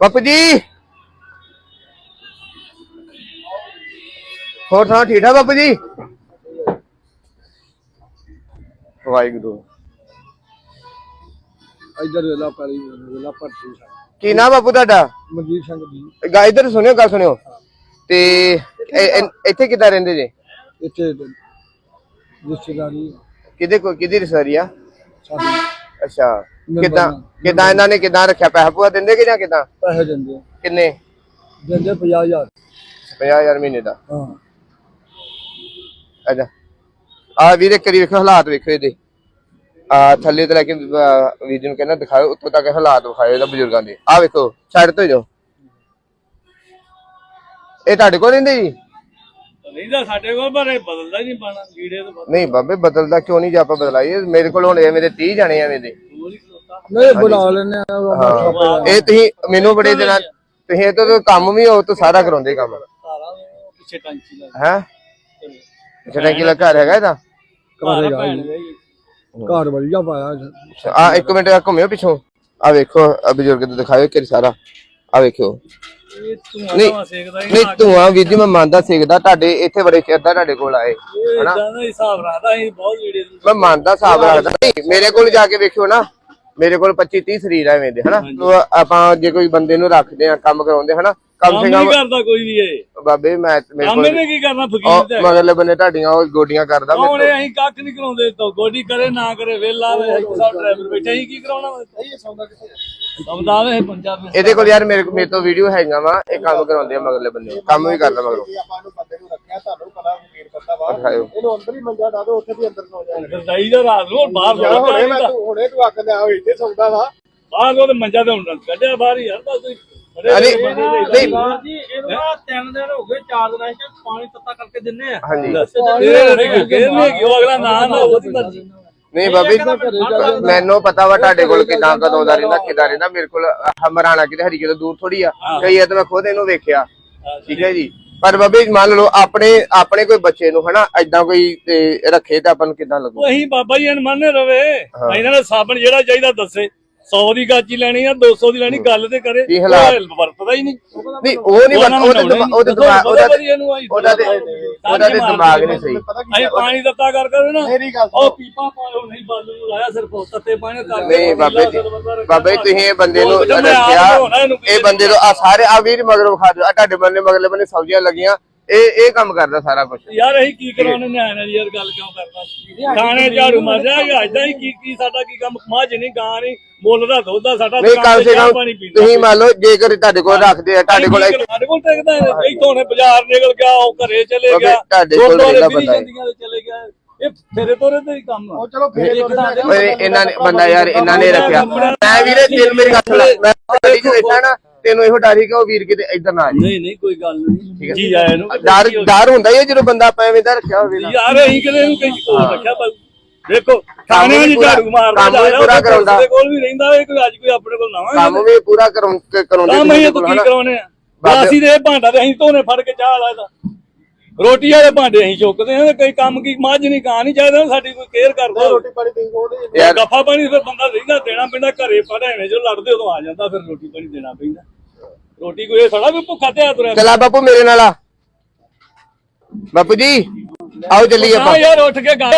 ਬਾਪੂ ਜੀ। ਹੋਰ ਸੁਣਾਓ ਠੀਕ ਠਾਕ ਬਾਪੂ ਜੀ? ਵਾਹਿਗੁਰੂ। ਇੱਧਰ ਵੇਲਾ ਪਾਰੀ ਵੇਲਾ ਭੱਟੀ ਕੀ ਨਾਮ ਬਾਪੂ ਤੁਹਾਡਾ? ਮਨਜੀਤ ਸਿੰਘ ਜੀ। ਗਾ ਇੱਧਰ ਸੁਣਿਓ ਗੱਲ ਸੁਣਿਓ। ਤੇ ਇੱਥੇ ਕਿੱਦਾਂ ਰਹਿੰਦੇ ਜੀ? ਇੱਥੇ ਰਿਸ਼ਤੇਦਾਰੀ। ਕਿਹਦੇ ਕੋ ਕਿਹਦੀ ਰਿਸ਼ਤੇਦਾਰੀ ਆ? ਸਾਡੀ। ਅੱਛਾ ਕਿੱਦਾਂ। ਕਿੱਦਾਂ ਇਹਨਾਂ ਨੇ ਕਿੱਦਾਂ ਰੱਖਿਆ? ਪੈਸਾ ਪੂਆ ਦਿੰਦੇ ਕਿ ਜਾਂ ਕਿੱਦਾਂ? ਪੈਸੇ ਦਿੰਦੇ ਆ। ਕਿੰਨੇ? ਦਿੰਦੇ 50000 50000 ਮਹੀਨੇ ਦਾ? ਹਾਂ। ਅੱਛਾ। ਆ ਵੀਰੇ ਕਰੀ ਵੇਖੋ ਹਾਲਾਤ ਵੇਖੋ ਇਹਦੇ। ਆ ਥੱਲੇ ਤੇ ਲੈ ਕੇ ਅਹ, ਵੀਰ ਜੀ ਨੂੰ ਕਹਿੰਦਾ ਦਿਖਾਓ ਉੱਤੋਂ ਤੱਕ ਹਾਲਾਤ ਵਿਖਾਓ ਇਹਦਾ ਬਜ਼ੁਰਗਾਂ ਦੇ। ਆ ਵੇਖੋ ਸਾਈਡ ਤੋਂ ਜਾਓ। ਇਹ ਤੁਹਾਡੇ ਕੋਲ ਰਹਿੰਦੇ ਜੀ? ਨਹੀਂ ਤਾਂ ਸਾਡੇ ਕੋਲ ਪਰ ਇਹ ਬਦਲਦਾ ਹੀ ਨਹੀਂ ਪਾਣਾ ਕੀੜੇ ਤੋਂ ਬਦਲ ਨਹੀਂ ਬਾਬੇ ਬਦਲਦਾ ਕਿਉਂ ਨਹੀਂ ਜੇ ਆਪਾਂ ਬਦਲਾਈਏ? ਮੇਰੇ ਕੋਲ ਹੁਣ ਐਵੇਂ ਦੇ 30 ਜਾਣੇ ਐਵੇਂ ਦੇ। ਖਲੋਤਾ। ਨਹੀਂ ਬੁਲਾ ਲੈਨੇ ਆ ਹਾਂ। ਇਹ ਤੁਸੀਂ ਮੈਨੂੰ ਬੜੇ ਦਿਨਾਂ ਤੁਸੀਂ ਇਹ ਤੋਂ ਕੰਮ ਵੀ ਹੋ ਤਾਂ ਸਾਰਾ ਕਰਾਉਂਦੇ ਕੰਮ। ਸਾਰਾ ਉਹ ਪਿੱਛੇ ਟੰਕੀ ਲੱਗ ਹੈ? ਜਿਹੜਾ ਕਿ ਘਰ ਹੈਗਾ ਇਹਦਾ? ਘਰ ਵਧੀਆ ਪਾਇਆ। ਆ ਇੱਕ ਮਿੰਟ ਆ ਘੁੰਮਿਓ ਪਿੱਛੋਂ। ਆ ਵੇਖੋ ਆ ਬਜ਼ੁਰਗ ਤੇ ਦਿਖਾਓ ਕਿ ਸਾਰਾ। ਆ ਵੇਖੋ ਇਹ ਸੇਕਦਾ ਹੀ ਨਹੀਂ ਧੂਆਂ ਵੀਰ ਜੀ ਮੈਂ ਮੰਨਦਾ ਸਿੱਖਦਾ ਤੁਹਾਡੇ ਇੱਥੇ ਬੜੇ ਚਿਰਦਾ ਤੁਹਾਡੇ ਕੋਲ ਆਏ ਇਹ ਇਦਾਂ ਦਾ ਹਿਸਾਬ ਰੱਖਦਾ ਅਸੀਂ ਬਹੁਤ ਵੀਡੀਓ ਮੈਂ ਮੰਨਦਾ ਹਿਸਾਬ ਰੱਖਦਾ। ਨਹੀਂ ਮੇਰੇ ਕੋਲ ਜਾ ਕੇ ਵੇਖਿਓ ਨਾ ਮੇਰੇ ਕੋਲ 25 30 ਸਰੀਰ ਐਵੇਂ ਦੇ ਹਨਾ? ਆਪਾਂ ਜੇ ਕੋਈ ਬੰਦੇ ਨੂੰ ਰੱਖਦੇ ਆ ਕੰਮ ਕਰਾਉਂਦੇ ਹਨਾ? ਕਮ ਕੰਮ ਨਹੀਂ ਕਮ ਕਰਦਾ ਕੋਈ ਵੀ ਇਹ। ਬਾਬੇ ਮੈਂ ਮੇਰੇ ਕੰਮ ਕੋਲ ਇਹਨੇ ਕੀ ਕਰਨਾ ਫਕੀਰ ਉਹ ਤੇ? ਮਗਰਲੇ ਬੰਦੇ ਤੁਹਾਡੀਆਂ ਉਹ ਗੋਡੀਆਂ ਕਰਦਾ ਹੁਣ ਇਹ ਅਸੀਂ ਕੱਖ ਨਹੀਂ ਕਰਾਉਂਦੇ ਤਾਂ ਗੋਡੀ ਕਰੇ ਨਾ ਕਰੇ ਵੇਲਾ ਵੇ ਸਭ ਡਰਾਈਵਰ ਬੈਠੇ ਅਸੀਂ ਕੀ ਕਰਾਉਣਾ ਇਹ ਸੌਦਾ ਕਿੱਥੇ ਵੇ ਪੰਜਾਬ। ਇਹਦੇ ਕੋਲ ਯਾਰ ਮੇਰੇ ਕੋਲ ਮੇਰੇ ਤੋਂ ਵੀਡੀਓ ਹੈਗਾ ਵਾ ਇਹ ਕੰਮ ਕਰਾਉਂਦੇ ਆ ਮਗਰਲੇ ਬੰਦੇ ਕੰਮ ਵੀ ਕਰਦਾ ਮਗਰੋਂ। ਆਪਾਂ ਨੂੰ ਬੰਦੇ ਨੂੰ ਰੱਖਿਆ ਤੁਹਾਨੂੰ ਪਤਾ ਫਕੀਰ ਬੰਦਾ ਵਾ। ਦਿਖਾਇਓ। ਇਹਨੂੰ ਅੰਦਰ ਹੀ ਮੰਜਾ ਡਾ ਦੋ ਉੱਥੇ ਵੀ ਅੰਦਰ ਸੌ ਜਾਏ ਦਰਦਾਈ ਦਾ ਰਾਤ ਨੂੰ ਬਾਹਰ ਯਾਰ ਹੁਣੇ ਸੌਦਾ ਮੈਂ ਤੂੰ ਹੁਣੇ ਤੂੰ ਅੱਖ ਲਿਆ ਹੋਈ ਇੱਥੇ ਸੌਦਾ ਵਾ। ਬਾਹਰ ਉਹ ਮੰਜਾ ਤੇ ਹੁਣ ਕੱਢਿਆ ਬਾਹਰ ਹੀ ਯਾਰ ਬਸ ਅਰੇ, ਬੰਦੇ ਦੇ ਨਹੀਂ। ਜੀ ਇਹਨੂੰ ਨਾ ਤਿੰਨ ਦਿਨ ਹੋ ਗਏ ਚਾਰ ਦਿਨਾਂ ਚ ਪਾਣੀ ਤੱਤਾ ਕਰਕੇ ਦਿੰਨੇ ਆ। ਹਾਂਜੀ। ਇਹ ਨਹੀਂ ਕਿ ਨਹੀਂ ਉਹ ਅਗਲਾ ਨਾ ਨਾ ਉਹਦੀ ਮਰਜ਼ੀ ਨਹੀਂ ਬਾਬੇ ਮੈਨੂੰ ਪਤਾ ਵਾ ਤੁਹਾਡੇ ਕੋਲ ਕਿਦਾਂ ਕਦੋਂ ਦਾ ਰਹਿੰਦਾ ਕਿਦਾਂ ਰਹਿੰਦਾ। ਮੇਰੇ ਕੋਲ ਹਮਰਾਣਾ ਕਿਤੇ ਹਰੀਕੇ ਤੋਂ ਦੂਰ ਥੋੜੀ ਆ। ਕਈ ਇਹ ਤਾਂ ਮੈਂ ਖੁਦ ਇਹਨੂੰ ਵੇਖਿਆ। ਠੀਕ ਹੈ ਜੀ। ਪਰ ਬਾਬੇ ਮੰਨ ਲਓ ਆਪਣੇ ਆਪਣੇ ਕੋਈ ਬੱਚੇ ਨੂੰ ਹਨਾ ਐਦਾਂ ਕੋਈ ਤੇ ਰੱਖੇ ਤਾਂ ਆਪਾਂ ਨੂੰ ਕਿਦਾਂ ਲੱਗੂ? ਅਸੀਂ ਬਾਬਾ ਜੀ ਅਨਮਨੇ ਰਵੇ। ਇਹਨਾਂ ਨੇ ਸਾਬਣ ਜਿਹੜਾ ਚਾਹੀਦਾ ਦੱਸੇ। 100 ਦੀ ਗਾਚੀ ਲੈਣੀ ਆ 200 ਦੀ ਲੈਣੀ ਗੱਲ ਤੇ ਕਰੇ। ਕੀ ਹਾਲਾਤ? ਉਹ ਵਰਤਦਾ ਹੀ ਨਹੀਂ। ਨਹੀਂ ਉਹ ਨਹੀਂ ਪਤਾ ਉਹਦੇ ਦਿਮਾ- ਉਹਦੇ ਦਿਮਾਗ ਉਹਦਾ ਉਹਦਾ ਤੇ ਉਹਦਾ ਤੇ ਦਿਮਾਗ ਨਹੀਂ ਸਹੀ। ਪਤਾ ਕੀ ਅਸੀਂ ਪਾਣੀ ਦਿੱਤਾ ਕਰ ਕਰ ਨਾ। ਮੇਰੀ ਗੱਲ ਉਹ ਪੀਪਾ ਪਾਓ ਨਹੀਂ ਬਾਲੂ ਨੂੰ ਲਾਇਆ ਸਿਰਫ ਉਹ ਤੱਤੇ ਪਾਣੀ ਕਰ ਨਹੀਂ ਬਾਬੇ ਜੀ ਬਾਬੇ ਜੀ, ਤੁਸੀਂ ਇਹ ਬੰਦੇ ਨੂੰ ਰੱਖਿਆ ਇਹ ਬੰਦੇ ਨੂੰ ਆ ਸਾਰੇ ਆ ਵੀਰ ਮਗਰ ਵਿਖਾ ਦਿਓ। ਆ ਤੁਹਾਡੇ ਬੰਦੇ ਮਗਰਲੇ ਬੰਦੇ ਸਬਜ਼ੀਆਂ ਲੱਗੀਆਂ। ਇਹ ਇਹ ਕੰਮ ਕਰਦਾ ਸਾਰਾ ਕੁਝ ਯਾਰ ਅਸੀਂ ਕੀ ਕਰਾਉਣੇ ਨਿਆਣੇ ਨਾਲ ਯਾਰ ਗੱਲ ਕਿਉਂ ਕਰਦਾ? ਥਾਣੇ ਝਾੜੂ ਮਾਰਿਆ ਜਾਂ ਇਦਾਂ ਹੀ ਕੀ ਕੀ ਸਾਡਾ ਕੀ ਕੰਮ? ਮੱਝ ਨਹੀਂ ਗਾਂ ਨਹੀਂ ਮੁੱਲ ਦਾ ਦੁੱਧ ਦਾ ਸਾਡਾ ਨਹੀਂ ਕਮ ਸੇ ਕਮ ਪਾਣੀ ਪੀਂਦਾ। ਤੁਸੀਂ ਮੰਨ ਲਓ ਜੇਕਰ ਤੁਹਾਡੇ ਕੋਲ ਰੱਖਦੇ ਆ ਤੁਹਾਡੇ ਕੋਲ ਸਾਡੇ ਕੋਲ ਟਿਕਦਾ ਹੈ। ਇੱਥੋਂ ਨੇ ਬਾਜ਼ਾਰ ਨਿਕਲ ਗਿਆ ਉਹ ਘਰੇ ਚਲੇ ਗਿਆ। ਤੁਹਾਡੇ ਕੋਲ ਵੀਹ ਬੰਦਾ ਚਲੇ ਗਿਆ। ਇਹ ਫੇਰੇ ਤੋਰੇ ਤੇ ਹੀ ਕੰਮ ਆ। ਉਹ ਚਲੋ ਫੇਰ ਓਏ ਇਹਨਾਂ ਨੇ ਬੰਦਾ ਯਾਰ ਇਹਨਾਂ ਨੇ ਰੱਖਿਆ। ਮੈਂ ਵੀਰੇ ਦਿਲ ਮੇਰੀ ਗੱਲ ਸੁਣ ਮੈਂ ਬੈਠਾ ਨਾ। ਤੈਨੂੰ ਇਹੋ ਡਰ ਹੀ ਕਿ ਉਹ ਵੀਰ ਕਿਤੇ ਇੱਧਰ ਨਾ ਆ ਜਾਏ। ਨਹੀਂ ਨਹੀਂ ਕੋਈ ਗੱਲ ਨਹੀਂ। ਜੀ ਆਇਆ ਨੂੰ ਡਰ ਡਰ ਹੁੰਦਾ ਹੀ ਹੈ ਜਦੋਂ ਬੰਦਾ ਆਪਾਂ ਐਵੇਂ ਦਾ ਰੱਖਿਆ ਹੋਵੇ ਨਾ। ਯਾਰ ਅਸੀਂ ਕਿਤੇ ਨੂੰ ਕਈ ਕੋਲ ਰੱਖਿਆ ਬਾਬੂ ਦੇਖੋ ਥਾਣੇ ਵਿੱਚ ਪੂਰਾ- ਝਾੜੂ ਮਾਰਦਾ ਕੰਮ ਵੀ ਜਾ ਰਿਹਾ ਪੂਰਾ ਉਹਦੇ ਕਰਾਉਂਦਾ। ਕੋਲ ਵੀ ਰਹਿੰਦਾ ਹੋਵੇ ਕੋਈ ਅੱਜ ਕੋਈ ਆਪਣੇ ਕੋਲ ਨਵਾਂ ਕੰਮ ਵੀ ਪੂਰਾ ਕਰਾਉਂ ਕਰਾਉਂਦੇ ਕੰਮ ਅਸੀਂ ਤਾਂ ਕੀ ਹਨਾ। ਕਰਾਉਣੇ ਆ? ਬਾਬੇ- ਅਸੀਂ ਤੇ ਇਹ ਭਾਂਡਾ ਤੇ ਅਸੀਂ ਧੋਨੇ ਫੜ ਕੇ ਚਾਹ ਲਾਦਾ ਰੋਟੀ ਵਾਲੇ ਭਾਂਡੇ ਅਸੀਂ ਚੁੱਕਦੇ ਆ ਕਈ ਕੰਮ ਕੀ ਮੱਝ ਨਹੀਂ ਕਾਂ ਨਹੀਂ ਚਾਹੀਦਾ ਸਾਡੀ ਕੋਈ ਕੇਅਰ ਕਰਦਾ ਰੋਟੀ ਪਾਣੀ ਦੇ ਕੋਲ ਯਾਰ ਗੱਫਾ ਪਾਣੀ ਫਿਰ ਬੰਦਾ ਰਹਿੰਦਾ ਦੇਣਾ ਪੈਂਦਾ ਘਰੇ ਪੜਾਵੇਂ ਜੋ ਲੜਦੇ ਉਦੋਂ ਆ ਜਾਂਦਾ ਫਿਰ ਰੋਟੀ ਪਾਣੀ ਦੇਣਾ ਪੈਂਦਾ। ਰੋਟੀ ਕੋਈ ਥੋੜਾ ਵੀ ਭੁੱਖਾ ਤੇ ਆ ਤੁਰਿਆ ਚਲਾ ਬਾਪੂ ਮੇਰੇ ਨਾਲ ਆ। ਬਾਪੂ ਜੀ ਆਓ ਚੱਲੀਏ ਆਪਾਂ। ਯਾਰ ਉੱਠ ਕੇ ਗੱਲ